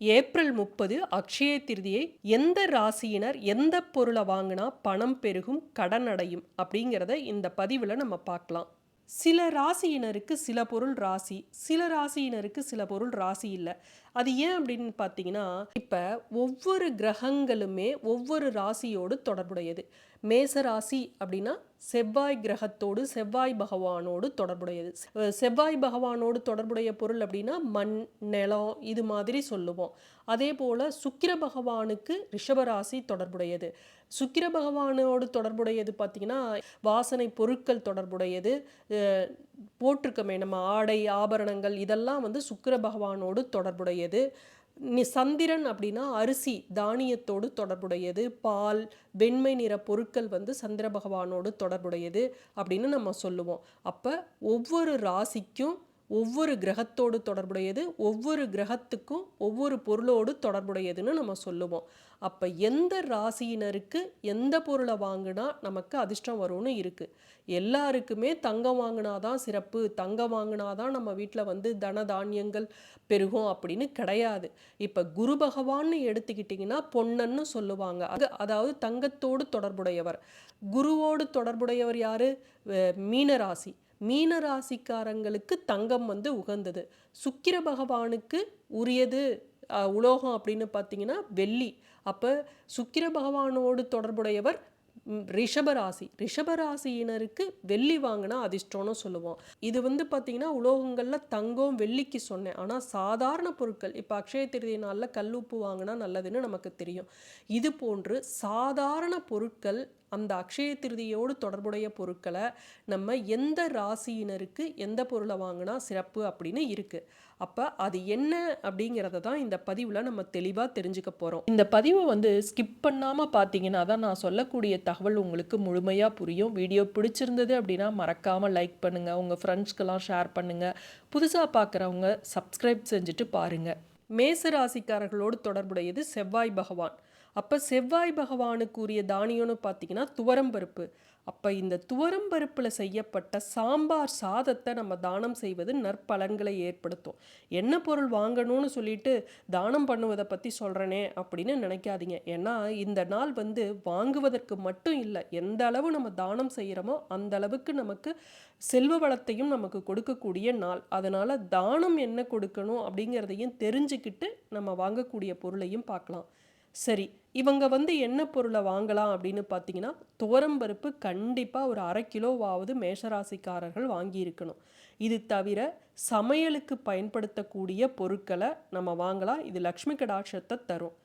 April முப்பது அக்ஷய திருதியை எந்த ராசியினர் எந்த பொருளை வாங்கினா பணம் பெருகும் கடன் அடையும் அப்படிங்கிறத இந்த பதிவில் நம்ம பார்க்கலாம். சில ராசியினருக்கு சில பொருள் ராசி சில ராசியினருக்கு சில பொருள் ராசி இல்லை. அது ஏன் அப்படின்னு பார்த்தீங்கன்னா இப்போ ஒவ்வொரு கிரகங்களுமே ஒவ்வொரு ராசியோடு தொடர்புடையது. மேச ராசி அப்படின்னா செவ்வாய் கிரகத்தோடு செவ்வாய் பகவானோடு தொடர்புடையது. செவ்வாய் பகவானோடு தொடர்புடைய பொருள் அப்படின்னா மண் நிலம் இது மாதிரி சொல்லுவோம். அதே போல் சுக்கிர பகவானுக்கு ரிஷபராசி தொடர்புடையது. சுக்கிர பகவானோடு தொடர்புடையது பார்த்திங்கன்னா வாசனை பொருட்கள் தொடர்புடையது. போட்டிருக்கமே நம்ம ஆடை ஆபரணங்கள் இதெல்லாம் வந்து சுக்கர பகவானோடு தொடர்புடையது. நி சந்திரன் அப்படின்னா அரிசி தானியத்தோடு தொடர்புடையது. பால் வெண்மை நிற பொருட்கள் வந்து சந்திர பகவானோடு தொடர்புடையது அப்படின்னு நம்ம சொல்லுவோம். அப்போ ஒவ்வொரு ராசிக்கும் ஒவ்வொரு கிரகத்தோடு தொடர்புடையது ஒவ்வொரு கிரகத்துக்கும் ஒவ்வொரு பொருளோடு தொடர்புடையதுன்னு நம்ம சொல்லுவோம். அப்போ எந்த ராசியினருக்கு எந்த பொருளை வாங்கினா நமக்கு அதிர்ஷ்டம் வரும்னு இருக்குது எல்லாருக்குமே தங்கம் வாங்கினாதான் சிறப்பு தங்கம் வாங்கினாதான் நம்ம வீட்டில் வந்து தன தானியங்கள் பெருகும் அப்படின்னு கிடையாது. இப்போ குரு பகவான்னு எடுத்துக்கிட்டிங்கன்னா பொன்னன்னு சொல்லுவாங்க. அது அதாவது தங்கத்தோடு தொடர்புடையவர். குருவோடு தொடர்புடையவர் யார்? மீனராசி. மீன ராசிக்காரங்களுக்கு தங்கம் வந்து உகந்தது. சுக்கிர பகவானுக்கு உரியது உலோகம் அப்படின்னு பார்த்தீங்கன்னா வெள்ளி. அப்போ சுக்கிர பகவானோடு தொடர்புடையவர் ரிஷபராசி. ரிஷபராசியினருக்கு வெள்ளி வாங்கினா அதிர்ஷ்டம்னு சொல்லுவோம். இது வந்து பார்த்தீங்கன்னா உலோகங்களில் தங்கம் வெள்ளிக்கு சொன்னேன். ஆனால் சாதாரண பொருட்கள் இப்போ அக்ஷய திருதி நாளில் உப்பு வாங்கினா நல்லதுன்னு நமக்கு தெரியும். இது போன்று சாதாரண பொருட்கள் அந்த அக்ஷய திருதியோடு தொடர்புடைய பொருட்களை நம்ம எந்த ராசியினருக்கு எந்த பொருளை வாங்கினா சிறப்பு அப்படின்னு இருக்குது அப்போ அது என்ன அப்படிங்கிறத தான் இந்த பதிவில் நம்ம தெளிவாக தெரிஞ்சுக்க போகிறோம் இந்த பதிவை வந்து ஸ்கிப் பண்ணாமல் பார்த்தீங்கன்னா தான் நான் சொல்லக்கூடிய தகவல் உங்களுக்கு முழுமையாக புரியும். வீடியோ பிடிச்சிருந்தது அப்படின்னா மறக்காமல் லைக் பண்ணுங்கள் உங்கள் ஃப்ரெண்ட்ஸ்க்கெல்லாம் ஷேர் பண்ணுங்கள் புதுசாக பார்க்குறவங்க சப்ஸ்கிரைப் செஞ்சுட்டு பாருங்கள் மேச ராசிக்காரர்களோடு தொடர்புடையது செவ்வாய் பகவான். அப்போ செவ்வாய் பகவானுக்குரிய தானியம்னு பார்த்தீங்கன்னா துவரம்பருப்பு அப்போ இந்த துவரம்பருப்பில் செய்யப்பட்ட சாம்பார் சாதத்தை நம்ம தானம் செய்வது நற்பலன்களை ஏற்படுத்தும். என்ன பொருள் வாங்கணும்னு சொல்லிட்டு தானம் பண்ணுவதை பற்றி சொல்கிறேனே அப்படின்னு நினைக்காதீங்க. ஏன்னா இந்த நாள் வந்து வாங்குவதற்கு மட்டும் இல்லை எந்த அளவு நம்ம தானம் செய்கிறோமோ அந்த அளவுக்கு நமக்கு செல்வ வளத்தையும் நமக்கு கொடுக்கக்கூடிய நாள். அதனால் தானம் என்ன கொடுக்கணும் அப்படிங்கிறதையும் தெரிஞ்சுக்கிட்டு நம்ம வாங்கக்கூடிய பொருளையும் பார்க்கலாம். சரி இவங்க வந்து என்ன பொருளை வாங்கலாம் அப்படின்னு பார்த்தீங்கன்னா துவரம்பருப்பு கண்டிப்பாக ஒரு அரை கிலோவாவது மேஷராசிக்காரர்கள் வாங்கியிருக்கணும். இது தவிர சமையலுக்கு பயன்படுத்தக்கூடிய பொருட்களை நம்ம வாங்கலாம். இது லக்ஷ்மி கடாட்சத்தை தரும்.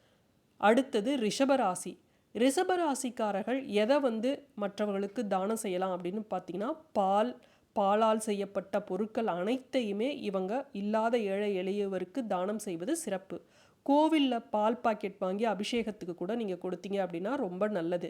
அடுத்தது ரிஷபராசி. ரிஷபராசிக்காரர்கள் எதை வந்து மற்றவர்களுக்கு தானம் செய்யலாம் அப்படின்னு பார்த்தீங்கன்னா பால் பாலால் செய்யப்பட்ட பொருட்கள் அனைத்தையுமே இவங்க இல்லாத ஏழை எளியவருக்கு தானம் செய்வது சிறப்பு. கோவிலில் பால் பாக்கெட் வாங்கி அபிஷேகத்துக்கு கூட நீங்கள் கொடுத்தீங்க அப்படின்னா ரொம்ப நல்லது.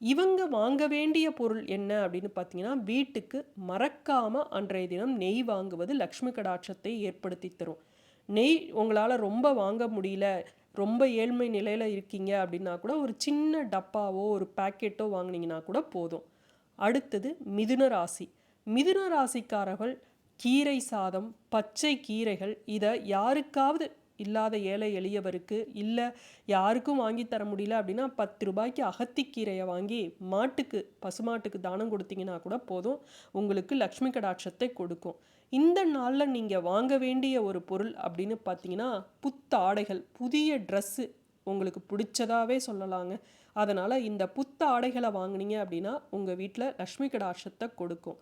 இவங்க வாங்க வேண்டிய பொருள் என்ன அப்படின்னு பார்த்தீங்கன்னா வீட்டுக்கு மறக்காமல் அன்றைய தினம் நெய் வாங்குவது லக்ஷ்மி கடாட்சத்தை ஏற்படுத்தி தரும். நெய் உங்களால் ரொம்ப வாங்க முடியல ரொம்ப ஏழ்மை நிலையில் இருக்கீங்க அப்படின்னா கூட ஒரு சின்ன டப்பாவோ ஒரு பாக்கெட்டோ வாங்குனீங்கன்னா கூட போதும். அடுத்தது மிதுன ராசி. மிதுன ராசிக்காரர்கள் கீரை சாதம் பச்சை கீரைகள் இதை யாருக்காவது இல்லாத ஏழை எளியவருக்கு இல்லை யாருக்கும் வாங்கி தர முடியல அப்படின்னா பத்து ரூபாய்க்கு அகத்திக்கீரையை வாங்கி மாட்டுக்கு பசுமாட்டுக்கு தானம் கொடுத்தீங்கன்னா கூட போதும். உங்களுக்கு லக்ஷ்மி கடாட்சத்தை கொடுக்கும். இந்த நாளில் நீங்கள் வாங்க வேண்டிய ஒரு பொருள் அப்படின்னு பார்த்தீங்கன்னா புத்த ஆடைகள் புதிய ட்ரெஸ்ஸு உங்களுக்கு பிடிச்சதாவே சொல்லலாங்க. அதனால் இந்த புத்த ஆடைகளை வாங்கினீங்க அப்படின்னா உங்கள் வீட்டில் லக்ஷ்மி கடாட்சத்தை கொடுக்கும்.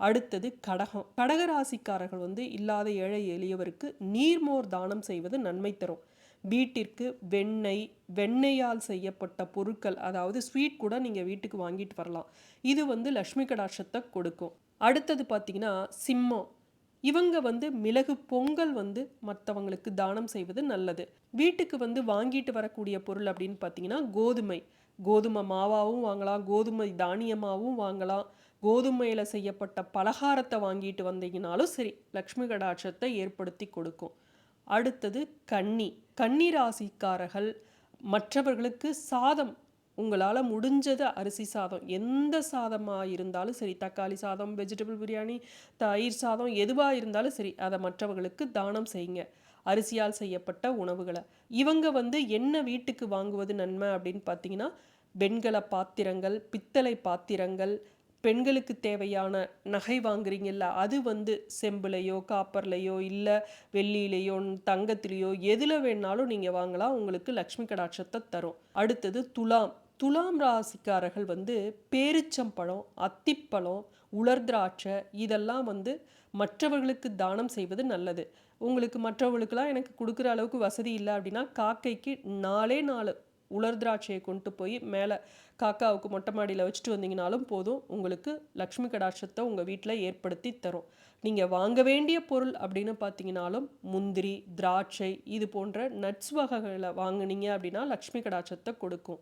அடுத்தது கடகம். கடகராசிக்காரர்கள் வந்து இல்லாத ஏழை எளியவருக்கு நீர்மோர் தானம் செய்வது நன்மை தரும். வீட்டிற்கு வெண்ணெய் வெண்ணெயால் செய்யப்பட்ட பொருட்கள் அதாவது ஸ்வீட் கூட நீங்கள் வீட்டுக்கு வாங்கிட்டு வரலாம். இது வந்து லக்ஷ்மி கடாட்சத்தை கொடுக்கும். அடுத்தது பார்த்தீங்கன்னா சிம்மம். இவங்க வந்து மிளகு பொங்கல் வந்து மற்றவங்களுக்கு தானம் செய்வது நல்லது. வீட்டுக்கு வந்து வாங்கிட்டு வரக்கூடிய பொருள் அப்படின்னு பார்த்தீங்கன்னா கோதுமை. கோதுமை மாவாகவும் வாங்கலாம் கோதுமை தானியமாகவும் வாங்கலாம். கோதுமையில் செய்யப்பட்ட பலகாரத்தை வாங்கிட்டு வந்தீங்கனாலும் சரி லக்ஷ்மி கடாட்சத்தை ஏற்படுத்தி கொடுக்கும். அடுத்தது கன்னி. கன்னி ராசிக்காரர்கள் மற்றவர்களுக்கு சாதம் உங்களால் முடிஞ்சது அரிசி சாதம். எந்த சாதமாக இருந்தாலும் சரி தக்காளி சாதம் வெஜிடபிள் பிரியாணி தயிர் சாதம் எதுவாக இருந்தாலும் சரி அதை மற்றவர்களுக்கு தானம் செய்யுங்க. அரிசியால் செய்யப்பட்ட உணவுகளை. இவங்க வந்து என்ன வீட்டுக்கு வாங்குவது நன்மை அப்படின்னு பார்த்தீங்கன்னா வெண்கல பாத்திரங்கள் பித்தளை பாத்திரங்கள் பெண்களுக்கு தேவையான நகை வாங்குறீங்கல்ல அது வந்து செம்புலையோ காப்பர்லையோ இல்லை வெள்ளியிலையோ தங்கத்திலேயோ எதில் வேணாலும் நீங்கள் வாங்கலாம் உங்களுக்கு லக்ஷ்மி கடாட்சத்தை தரும். அடுத்தது துலாம். துலாம் ராசிக்காரர்கள் வந்து பேரிச்சம்பழம் அத்திப்பழம் உலர் திராட்சை இதெல்லாம் வந்து மற்றவர்களுக்கு தானம் செய்வது நல்லது. உங்களுக்கு மற்றவர்களுக்கெல்லாம் எனக்கு கொடுக்குற அளவுக்கு வசதி இல்லை அப்படின்னா காக்கைக்கு நாலே நாலு உலர் திராட்சையை கொண்டு போய் மேலே காக்காவுக்கு மொட்டை மாடியில் வச்சுட்டு வந்தீங்கனாலும் போதும் உங்களுக்கு லக்ஷ்மி கடாட்சத்தை உங்கள் வீட்டில் ஏற்படுத்தி தரும். நீங்கள் வாங்க வேண்டிய பொருள் அப்படின்னு பார்த்தீங்கனாலும் முந்திரி திராட்சை இது போன்ற நட்ஸ் வகைகளை வாங்குனீங்க அப்படின்னா லக்ஷ்மி கடாட்சத்தை கொடுக்கும்.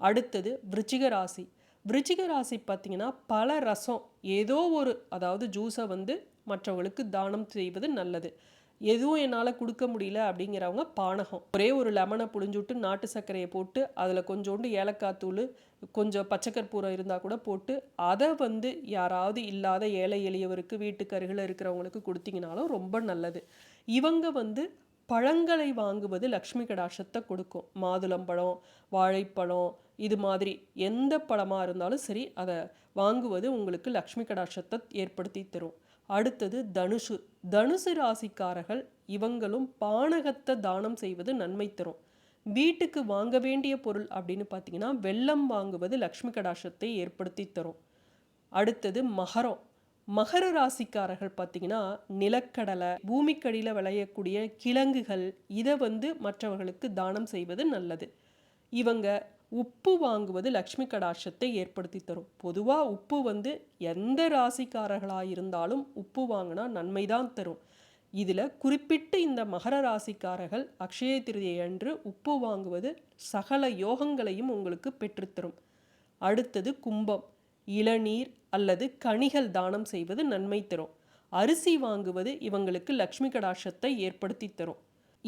அடுத்தது விருச்சிக ராசி. விருச்சிக ராசி பார்த்தீங்கன்னா பல ரசம் ஏதோ ஒரு அதாவது ஜூஸை வந்து மற்றவங்களுக்கு தானம் செய்வது நல்லது. எதுவும் என்னால் கொடுக்க முடியல அப்படிங்கிறவங்க பானகம். ஒரே ஒரு லெமனை புழிஞ்சுட்டு நாட்டு சர்க்கரையை போட்டு அதில் கொஞ்சோண்டு ஏலக்காய் தூள் கொஞ்சம் பச்சைக்கற்பூரம் இருந்தால் கூட போட்டு அதை வந்து யாராவது இல்லாத ஏழை எளியவருக்கு வீட்டுக்கு அருகில் இருக்கிறவங்களுக்கு கொடுத்தீங்கனாலும் ரொம்ப நல்லது. இவங்க வந்து பழங்களை வாங்குவது லக்ஷ்மி கடாட்சத்தை கொடுக்கும். மாதுளம்பழம் வாழைப்பழம் இது மாதிரி எந்த பழமாக இருந்தாலும் சரி அதை வாங்குவது உங்களுக்கு லக்ஷ்மி கடாட்சத்தை ஏற்படுத்தி தரும். அடுத்தது தனுஷு தனுசு ராசிக்காரர்கள் இவங்களும் பானகத்தை தானம் செய்வது நன்மை தரும். வீட்டுக்கு வாங்க வேண்டிய பொருள் அப்படின்னு பார்த்தீங்கன்னா வெள்ளம் வாங்குவது லக்ஷ்மி கடாசத்தை ஏற்படுத்தி தரும். அடுத்தது மகரம். மகர ராசிக்காரர்கள் பார்த்தீங்கன்னா நிலக்கடலை பூமிக்கடியில் விளையக்கூடிய கிழங்குகள் இதை வந்து மற்றவர்களுக்கு தானம் செய்வது நல்லது. இவங்க உப்பு வாங்குவது லக்ஷ்மி கடாட்சத்தை ஏற்படுத்தி தரும். பொதுவாக உப்பு வந்து எந்த ராசிக்காரர்களாக இருந்தாலும் உப்பு வாங்கினா நன்மைதான் தரும். இதில் குறிப்பிட்டு இந்த மகர ராசிக்காரர்கள் அக்ஷய திருதியை அன்று உப்பு வாங்குவது சகல யோகங்களையும் உங்களுக்கு பெற்றுத்தரும் அடுத்தது கும்பம். இளநீர் அல்லது கனிகள் தானம் செய்வது நன்மை தரும். அரிசி வாங்குவது இவங்களுக்கு லக்ஷ்மி கடாட்சத்தை ஏற்படுத்தி தரும்.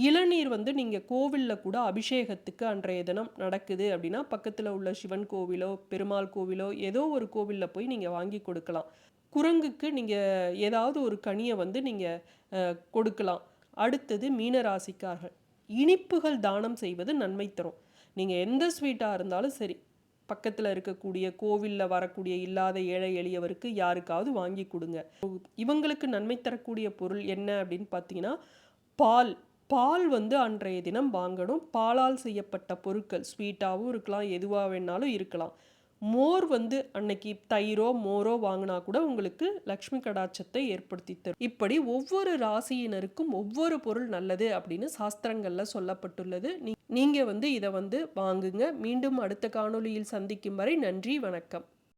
இளநீர் வந்து நீங்கள் கோவிலில் கூட அபிஷேகத்துக்கு அன்றைய தினம் நடக்குது அப்படின்னா பக்கத்தில் உள்ள சிவன் கோவிலோ பெருமாள் கோவிலோ ஏதோ ஒரு கோவிலில் போய் நீங்கள் வாங்கி கொடுக்கலாம். குரங்குக்கு நீங்கள் ஏதாவது ஒரு கனியை வந்து நீங்கள் கொடுக்கலாம். அடுத்தது மீனராசிக்கார்கள். இனிப்புகள் தானம் செய்வது நன்மை தரும். நீங்கள் எந்த ஸ்வீட்டாக இருந்தாலும் சரி பக்கத்தில் இருக்கக்கூடிய கோவிலில் வரக்கூடிய இல்லாத ஏழை எளியவருக்கு யாருக்காவது வாங்கி கொடுங்க. இவங்களுக்கு நன்மை தரக்கூடிய பொருள் என்ன அப்படின்னு பார்த்தீங்கன்னா பால். பால் வந்து அன்றைய தினம் வாங்கணும். பாலால் செய்யப்பட்ட பொருட்கள் ஸ்வீட்டாகவும் இருக்கலாம் எதுவாக வேணாலும் இருக்கலாம். மோர் வந்து அன்னைக்கு தயிரோ மோரோ வாங்கினா கூட உங்களுக்கு லக்ஷ்மி கடாட்சத்தை ஏற்படுத்தி தரும். இப்படி ஒவ்வொரு ராசியினருக்கும் ஒவ்வொரு பொருள் நல்லது அப்படின்னு சாஸ்திரங்களில் சொல்லப்பட்டுள்ளது. நீ வந்து இதை வந்து வாங்குங்க. மீண்டும் அடுத்த காணொளியில் சந்திக்கும் வரை நன்றி வணக்கம்.